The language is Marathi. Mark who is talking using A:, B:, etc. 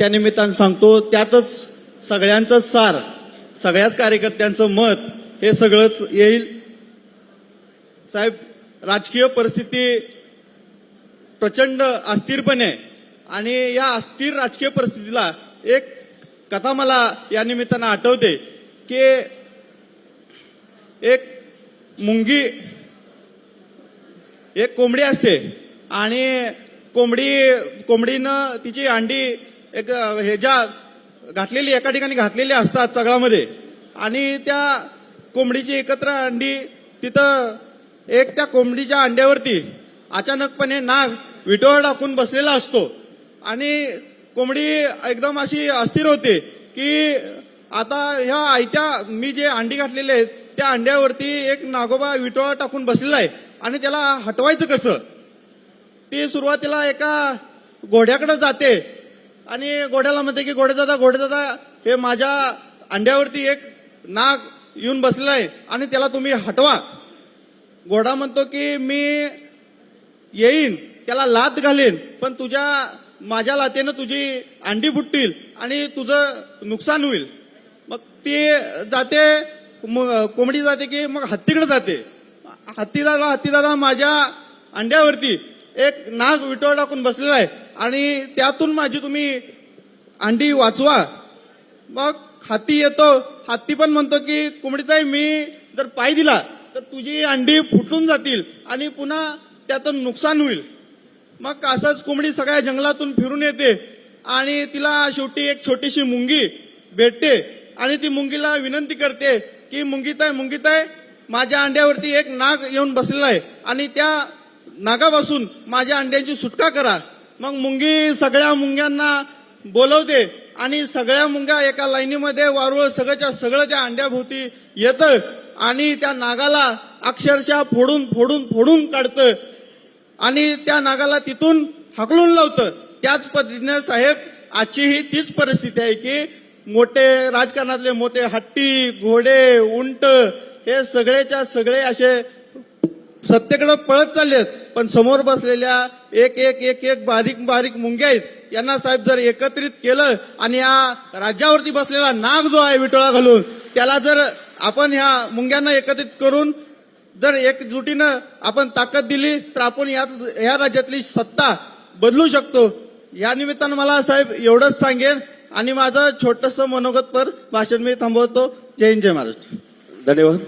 A: त्या निमित्तानं सांगतो त्यातच सगळ्यांचं सार सगळ्याच कार्यकर्त्यांचं मत हे सगळंच येईल. साहेब राजकीय परिस्थिती प्रचंड अस्थिरपणे आणि या अस्थिर राजकीय परिस्थितीला एक कथा मला या निमित्तानं आठवते की एक मुंगी एक कोंबडी असते आणि कोंबडी कोंबडीनं तिची अंडी एक ह्याच्या घातलेली एका ठिकाणी घातलेली असतात चगळामध्ये आणि त्या कोंबडीची एकत्र अंडी तिथं एक त्या कोंबडीच्या अंड्यावरती अचानकपणे नाग विटोळ टाकून बसलेला असतो. आणि कोंबडी एकदम अशी अस्थिर होते की आता ह्या आयत्या मी जे अंडी घातलेले आहेत त्या अंड्यावरती एक नागोबा विटोळा टाकून बसलेला आहे. आणि त्याला हटवायचं कसं? ती सुरुवातीला एका घोड्याकडे जाते आणि घोड्याला म्हणते की घोडेदादा घोडेदादा हे माझ्या अंड्यावरती एक नाग येऊन बसलं आहे आणि त्याला तुम्ही हटवा. घोडा म्हणतो की मी येईन त्याला लात घालेन पण तुझ्या माझ्या लातेनं तुझी अंडी फुटतील आणि तुझं नुकसान होईल. मग ती जाते मग कोंबडी जाते की मग हत्तीकडे जाते. हत्तीदादा हत्तीदादा माझ्या अंड्यावरती एक नाग विटोळ टाकून बसलेला आहे. आणि त्यातून माझी तुम्ही अंडी वाचवा. मग हाती येतो. हत्ती पण म्हणतो की कोंबडीताई मी जर पाय दिला तर तुझी अंडी फुटून जातील आणि पुन्हा त्यातून नुकसान होईल. मग असंच कोंबडी सगळ्या जंगलातून फिरून येते आणि तिला शेवटी एक छोटीशी मुंगी भेटते आणि ती मुंगीला विनंती करते की मुंगीताय मुंगीताय माझ्या अंड्यावरती एक नाग येऊन बसलेला आहे आणि त्या नागापासून माझ्या अंड्यांची सुटका करा. मग मुंगी सगळ्या मुंग्यांना बोलवते आणि सगळ्या मुंग्या एका लाईनीमध्ये वारुळ सगळ्याच्या सगळं त्या अंड्याभोवती येतं आणि त्या नागाला अक्षरशः फोडून फोडून फोडून काढतं. आणि त्या नागाला तिथून हकलून लावतं. त्याच पद्धतीने साहेब आजची ही तीच परिस्थिती आहे की मोठे राजकारणातले मोठे हट्टी घोडे उंट हे सगळेच्या सगळे असे सत्तेकडे पळत चाललेत. पण समोर बसलेल्या एक एक एक एक बारीक बारीक मुंग्या आहेत. यांना साहेब जर एकत्रित केलं आणि या राज्यावरती बसलेला नाग जो आहे विटोळा घालून त्याला जर आपण ह्या मुंग्यांना एकत्रित करून जर एकजुटीनं आपण ताकद दिली तर आपण या या राज्यातली सत्ता बदलू शकतो. या निमित्तानं मला साहेब एवढंच सांगेन आणि माझं छोटस मनोगतपर भाषण मी थांबवतो. जय हिंद जय महाराष्ट्र.
B: धन्यवाद.